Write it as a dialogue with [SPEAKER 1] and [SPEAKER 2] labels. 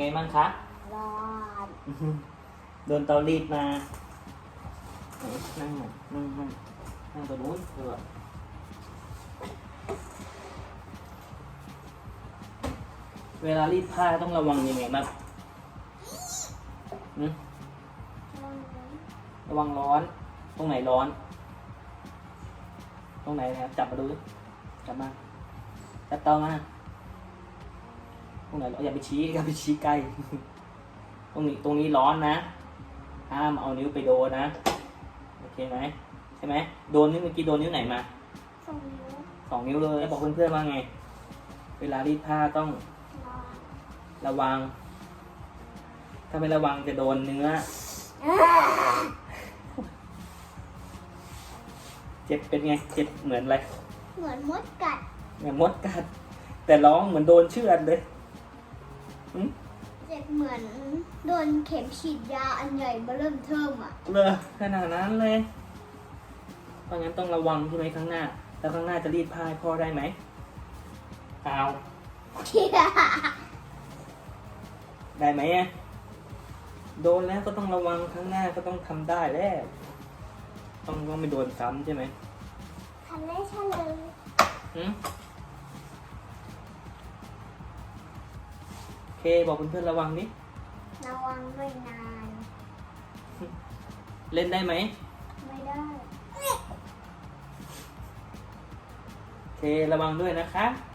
[SPEAKER 1] ไงบ้างคะ
[SPEAKER 2] ร้อน
[SPEAKER 1] อื้อหือโดนเตารีดมา นั่งหน่อยนั่งนั่งนั่งตรงนู้นเถอะเวลารีดผ้าต้องระวังยังไงบ้างหืม
[SPEAKER 2] ร้อน
[SPEAKER 1] ระวังร้อน ตรงไหนร้อน ตรงไหนนะครับ จับมาดูดิจับมา จับเตามาต รงไหนร้อนอย่าไปชี้อย่าไปชี้ใกล้ ตรงนี้ตรงนี้ร้อนนะ ห้ามเอานิ้วไปโดนนะ โอเคไหมใช่ไหมโดนนิ้วเมื่อกี้โดนนิ้วไหนมา
[SPEAKER 2] สองนิ้ว
[SPEAKER 1] สองนิ้วเลยแล้วบอกเพื่อนๆว่าไง เวลารีดผ้าต้อง
[SPEAKER 2] ร้อน
[SPEAKER 1] ระวัง ถ้าไม่ระวังจะโดนเนื้อ เจ็บเป็นไง เจ็บเหมือนอะไร
[SPEAKER 2] เหมือนมดกัด
[SPEAKER 1] เหมือนมดกัด แต่ร้องเหมือนโดนเชือดเลยหึ
[SPEAKER 2] เจ็บเหมือนโดนเข็มฉีดยาอันใหญ่เบอเริ่มเทิมอะ
[SPEAKER 1] เลยขนาดนั้นเลยเพราะงั้นต้องระวังใช่ไหมข้างหน้า แล้วข้างหน้าจะรีดผ้าให้พ่อได้ไหมเอาได้ไหมอะโดนแล้วก็ต้องระวังข้างหน้าก็ต้องทำได้แล้ว ต้องต้องไม่โดนซ้ำใช่ไหม
[SPEAKER 2] ทำได้เฉลย
[SPEAKER 1] เคบอกเพื่อนๆระวังนิ
[SPEAKER 2] ระวังด้วยนาน
[SPEAKER 1] เล่นได้ไหม
[SPEAKER 2] ไม่ได้
[SPEAKER 1] โอเคระวังด้วยนะคะ
[SPEAKER 2] ร